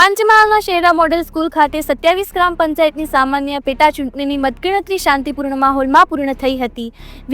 પંચમહાલના Shehera model school ખાતે સત્યાવીસ ગ્રામ પંચાયતની સામાન્ય પેટા ચૂંટણીની મતગણતરી શાંતિપૂર્ણ માહોલમાં પૂર્ણ થઈ હતી.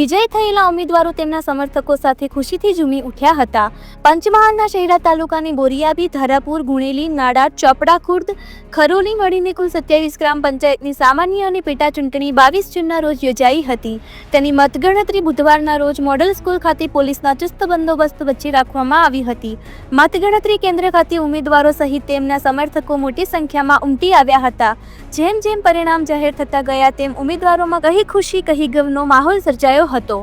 વિજય થયેલા ઉમેદવારો તેમના સમર્થકો સાથે ખુશીથી ઝૂમી ઉઠ્યા હતા. પંચમહાલના શહેરા તાલુકાની બોરિયાબી, ધારાપુર, ગુણેલી નાડા ચોપડા, ખુર્દ, ખરોલી મળીને કુલ સત્યાવીસ ગ્રામ પંચાયતની સામાન્ય અને પેટા ચૂંટણી બાવીસ જૂનના રોજ યોજાઈ હતી. તેની મતગણતરી બુધવારના રોજ મોડલ સ્કૂલ ખાતે પોલીસના ચુસ્ત બંદોબસ્ત વચ્ચે રાખવામાં આવી હતી. મતગણતરી કેન્દ્ર ખાતે ઉમેદવારો સહિત તેમના સમર્થકો મોટી સંખ્યામાં ઉમટી આવ્યા હતા. જેમ જેમ પરિણામ જાહેર થતા ગયા, તેમ ઉમેદવારોમાં કહી ખુશી, કહી ગમનો માહોલ સર્જાયો હતો.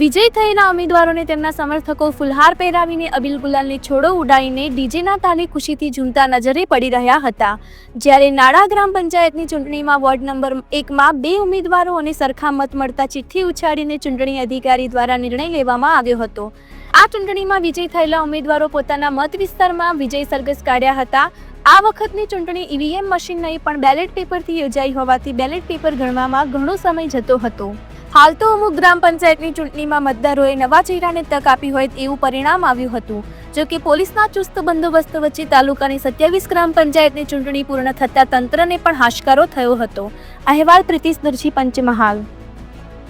વિજય થયેલા ઉમેદવારોને તેમના સમર્થકો ફુલહાર પહેરાવીને અબિલ ગુલાલની છોડો ઉડાવીને ડીજેના તાલે ખુશીથી ઝૂમતા નજરે પડી રહ્યા હતા. જ્યારે નાડા ગ્રામ પંચાયતની ચૂંટણીમાં વોર્ડ નંબર એકમાં બે ઉમેદવારો અને સરખા મત મળતા ચિઠ્ઠી ઉછાળીને ચૂંટણી અધિકારી દ્વારા નિર્ણય લેવામાં આવ્યો હતો. આ ચૂંટણીમાં વિજય થયેલા ઉમેદવારો પોતાના મત વિસ્તારમાં વિજય સરઘસ કાઢ્યા હતા. આ વખતની ચૂંટણી ઈવીએમ મશીન નહીં, પણ બેલેટ પેપરથી યોજાઈ હોવાથી બેલેટ પેપર ગણવામાં ઘણો સમય જતો હતો. હાલ તો અમુક ગ્રામ પંચાયતની ચૂંટણીમાં મતદારોએ નવા ચહેરાને તક આપી હોય એવું પરિણામ આવ્યું હતું. જો કે પોલીસના ચુસ્ત બંદોબસ્ત વચ્ચે તાલુકાની સત્યાવીસ ગ્રામ પંચાયતની ચૂંટણી પૂર્ણ થતાં તંત્રને પણ હાશકારો થયો હતો. અહેવાલ પ્રીતિશ દરજી, પંચમહાલ.